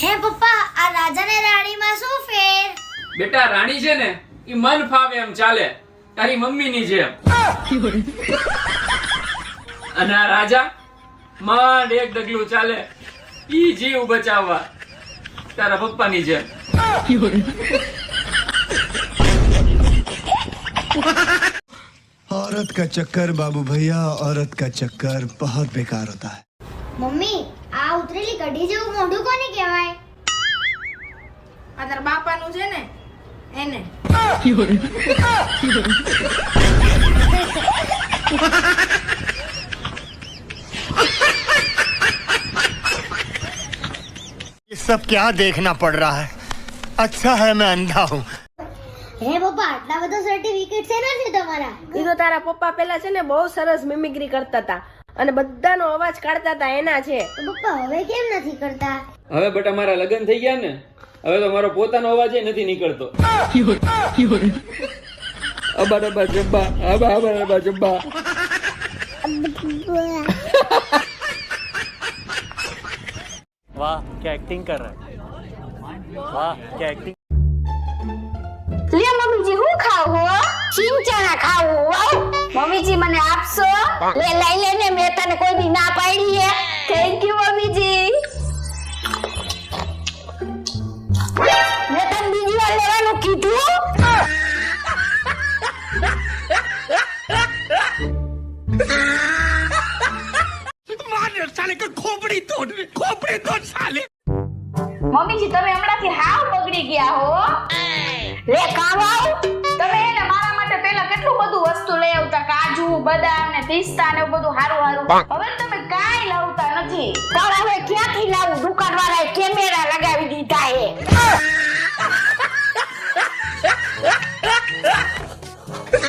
હે પપ્પા આ રાજા ને રાણીમાં શું ફેર બેટા રાણી છે ને એ મન ફાવે એમ ચાલે તારી મમ્મીની જેમ અને આ રાજા માંડ એક ડગલું ચાલે ઈ જીવ બચાવવા તારા પપ્પાની જેમ औरत का चक्कर बाबू भैया औरत का चक्कर बहुत बेकार होता है મમ્મી આ ઉતરેલી કઢી જેવું મોઢું કોને કહેવાય આ તારા બાપાનું છે ને એને ये सब क्या देखना पड़ रहा है अच्छा है मैं अंधा हूँ હે પપ્પા આટલા બધા સર્ટિફિકેટ શેના છે તમારા ઈ તો તારા પપ્પા પેલા છે ને બહુ સરસ મિમિક્રી કરતા હતા અને બધાનો અવાજ કાઢતા હતા એના છે. પપ્પા હવે કેમ નથી કરતા? હવે બટ અમારા લગ્ન થઈ ગયા ને હવે તો મારો પોતાનો અવાજ નથી નીકળતો. અબા ડબા જબ્બા અબા અબા ડબા જબ્બા. વાહ ક્યા એક્ટિંગ કર રહા? વાહ ક્યા એક્ટિંગ મમ્મીજી મને આપશો લે લઈ લે ને મેં તને કોઈ દી ના પાડી હે થેન્ક યુ મમ્મીજી મેં તને બીજી વાર લેવાનું કીધું મમ્મીજી તમે હમણાંથી હાવ બગડી ગયા હો લે કામ આવ આવતા કાજુ બદામ ને પિસ્તા ને એવું બધું હારું હારું. હવે તમે કઈ લાવતા નથી. પણ હવે ક્યાંથી લાવું